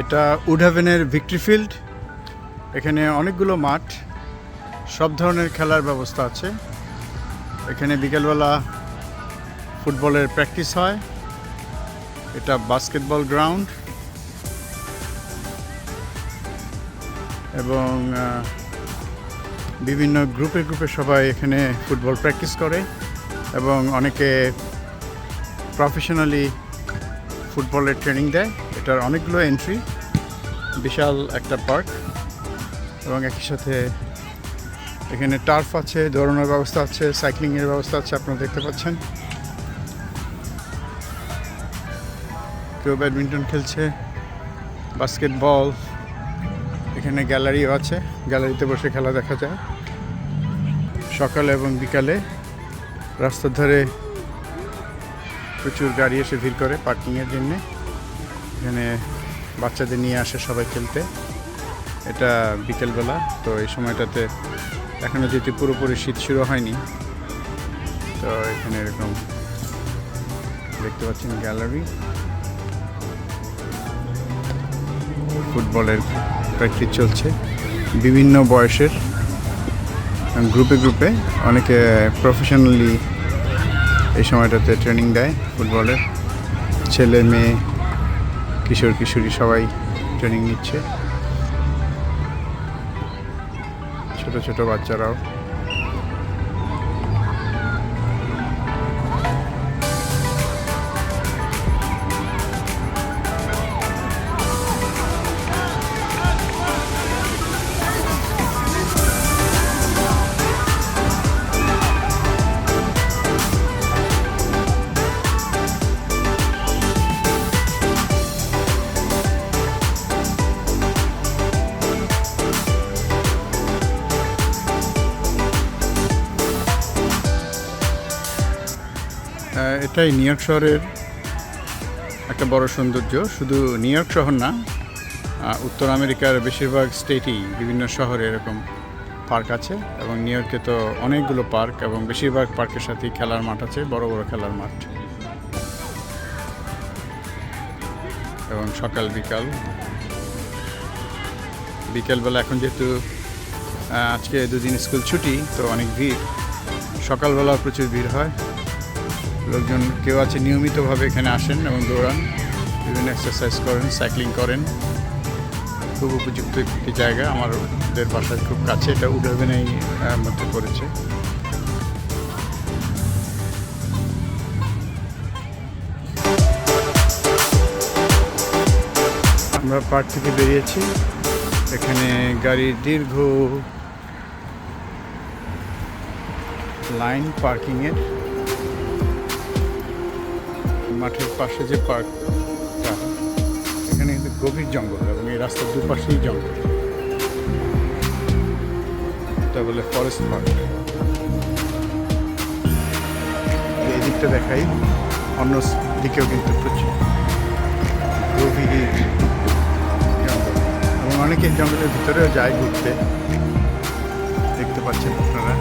এটা উডহাভেনের victory field. এখানে অনেকগুলো মাঠ, সব ধরনের খেলার ব্যবস্থা আছে। এখানে বিকেলবেলা ফুটবলের প্র্যাকটিস হয়। এটা বাস্কেটবল গ্রাউন্ড। এবং বিভিন্ন গ্রুপে গ্রুপে সবাই এখানে ফুটবল প্র্যাকটিস করে এবং অনেকে প্রফেশনালি ফুটবলের ট্রেনিং দেয়। এটার অনেকগুলো এন্ট্রি বিশাল একটা পার্ক এবং একই সাথে এখানে টার্ফ আছে, দৌড়ানোর ব্যবস্থা আছে সাইক্লিংয়ের ব্যবস্থা আছে, আপনারা দেখতে পাচ্ছেন। কেউ ব্যাডমিন্টন খেলছে বাস্কেটবল এখানে গ্যালারিও আছে গ্যালারিতে বসে খেলা দেখা যায়। সকালে এবং বিকালে রাস্তার ধারে প্রচুর গাড়ি এসে ভিড় করে পার্কিংয়ের জন্য। এখানে বাচ্চাদের নিয়ে আসে সবাই খেলতে। এটা বিকেলবেলা, তো এই সময়টাতে এখনও যেহেতু পুরোপুরি শীত শুরু হয়নি, তো এখানে এরকম দেখতে পাচ্ছেন গ্যালারি। ফুটবলের প্র্যাকটিস চলছে। বিভিন্ন বয়সের গ্রুপে গ্রুপে অনেকে প্রফেশনালি এই সময়টাতে ট্রেনিং দেয় ফুটবলের। ছেলে, মেয়ে কিশোর কিশোরী সবাই ট্রেনিং নিচ্ছে। ছোট ছোট বাচ্চারাও। এটাই নিউ ইয়র্ক শহরের একটা বড় সৌন্দর্য। শুধু নিউ ইয়র্ক শহর না উত্তর আমেরিকার বেশিরভাগ স্টেটই বিভিন্ন শহরে এরকম পার্ক আছে এবং নিউ ইয়র্কে তো অনেকগুলো পার্ক এবং বেশিরভাগ পার্কের সাথেই খেলার মাঠ আছে, বড় বড় খেলার মাঠ। এবং সকাল, বিকাল। বিকেলবেলা এখন যেহেতু আজকে দুদিন স্কুল ছুটি, তো অনেক ভিড়। সকালবেলা প্রচুর ভিড় হয়। লোকজন কেউ আছে নিয়মিতভাবে এখানে আসেন এবং দৌড়ান, বিভিন্ন এক্সারসাইজ করেন সাইক্লিং করেন। খুব উপযুক্ত একটি জায়গা, আমাদের বাসার খুব কাছে, এটা উডাবেনেই মধ্যে পড়েছে। আমরা পার্ক থেকে বেরিয়েছি। এখানে গাড়ির দীর্ঘ লাইন পার্কিংয়ের। মাঠের পাশে যে পার্কটা এখানে কিন্তু গভীর জঙ্গল এবং এই রাস্তার দুপাশেই জঙ্গল। এটা বলে ফরেস্ট পার্ক এই দিকটা দেখাই, অন্য দিকেও কিন্তু প্রচুর গভীর জঙ্গল। এবং অনেকে জঙ্গলের ভিতরেও যায় ঘুরতে। দেখতে পাচ্ছেন আপনারা।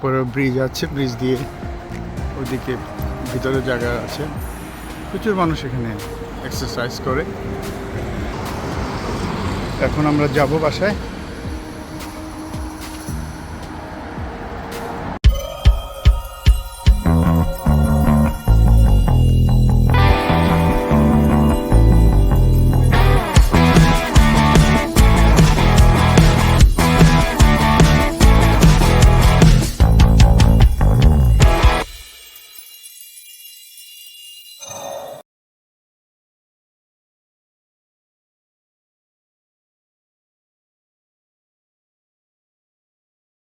উপরে ব্রিজ আছে, ব্রিজ দিয়ে ওইদিকে ভিতরে জায়গা আছে। প্রচুর মানুষ এখানে এক্সারসাইজ করে। এখন আমরা যাব বাসায়।